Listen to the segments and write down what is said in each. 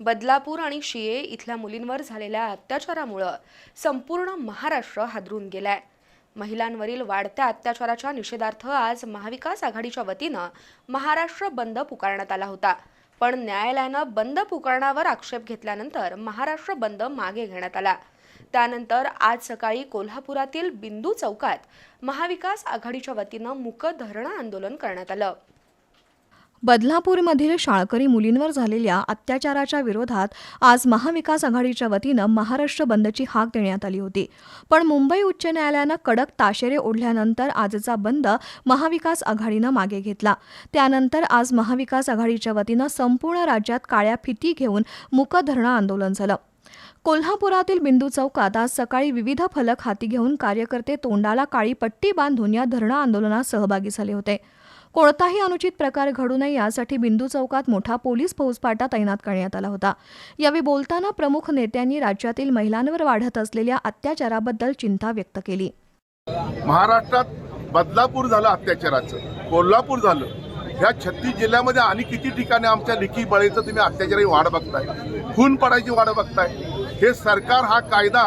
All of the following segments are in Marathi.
बदलापूर आणि शिये इथल्या मुलींवर झालेल्या अत्याचारामुळं संपूर्ण महाराष्ट्र हादरून गेलाय. महिलांवरील वाढत्या अत्याचाराच्या निषेधार्थ आज महाविकास आघाडीच्या वतीनं महाराष्ट्र बंद पुकारण्यात आला होता. पण न्यायालयानं बंद पुकारण्यावर आक्षेप घेतल्यानंतर महाराष्ट्र बंद मागे घेण्यात आला. त्यानंतर आज सकाळी कोल्हापुरातील बिंदू चौकात महाविकास आघाडीच्या वतीनं मूक धरणं आंदोलन करण्यात आलं. बदलापूरमधील शाळकरी मुलींवर झालेल्या अत्याचाराच्या विरोधात आज महाविकास आघाडीच्या वतीनं महाराष्ट्र बंदची हाक देण्यात आली होती. पण मुंबई उच्च न्यायालयानं कडक ताशेरे ओढल्यानंतर आजचा बंद महाविकास आघाडीनं मागे घेतला. त्यानंतर आज महाविकास आघाडीच्या वतीनं संपूर्ण राज्यात काळ्या फिती घेऊन मूक धरणं आंदोलन झालं. कोल्हापुरातील बिंदू चौकात आज सकाळी विविध फलक हाती घेऊन कार्यकर्ते तोंडाला काळी पट्टी बांधून या धरणं आंदोलनात सहभागी झाले होते. कोणताही अनुचित प्रकार घडू नये यासाठी बिंदू चौकात मोठा पोलीस फौजफाटा तैनात करण्यात आला होता. यावेळी बोलताना प्रमुख नेत्यांनी राज्यातील महिलांवर वाढत असलेल्या अत्याचाराबद्दल चिंता व्यक्त केली. महाराष्ट्रात बदलापूर झालं अत्याचाराचं. कोल्हापूर झालं. ह्या छत्तीस जिल्ह्यामध्ये आणि किती ठिकाणी आमच्या लिखी बळीचं तुम्ही अत्याचारी वाढ बघताय? खून पडायची वाढ बघताय? हे सरकार हा कायदा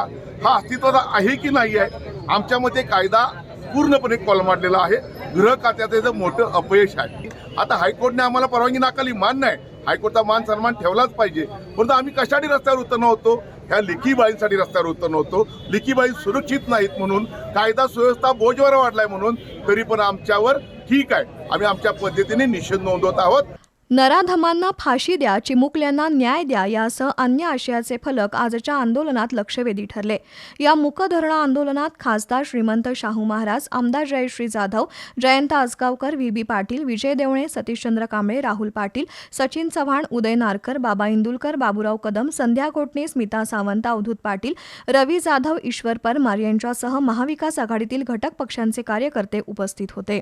हा अस्तित्वात आहे की नाही आहे आमच्यामध्ये कायदा पूर्णपणे कोलमाडलेला आहे. गृह खात्याचं मोठं अपयश आहे. आता हायकोर्टने आम्हाला परवानगी नाकारली मान्य आहे. हायकोर्टचा मान सन्मान ठेवलाच पाहिजे. परंतु आम्ही कशासाठी रस्त्यावर उतरणं होतो? ह्या लिखीबाईंसाठी रस्त्यावर उतरणं होतो. लिखीबाई बाळी सुरक्षित नाहीत म्हणून कायदा सुव्यवस्था बोजवर वाढलाय म्हणून तरी पण आमच्यावर ठीक आहे. आम्ही आमच्या पद्धतीने निषेध नोंदवत आहोत. नराधमांना फाशी द्या चिमुकल्यांना न्याय द्या यासह अन्य आशयाचे फलक आजच्या आंदोलनात लक्षवेधी ठरले. या मुकधरणा आंदोलनात खासदार श्रीमंत शाहू महाराज आमदार जयश्री जाधव जयंत आसगावकर व्ही बी पाटील विजय देवणे सतीशचंद्र कांबळे राहुल पाटील सचिन चव्हाण उदय नारकर बाबा इंदुलकर बाबुराव कदम संध्या कोटणे स्मिता सावंत अवधूत पाटील रवी जाधव ईश्वर परमार यांच्यासह महाविकास आघाडीतील घटक पक्षांचे कार्यकर्ते उपस्थित होते.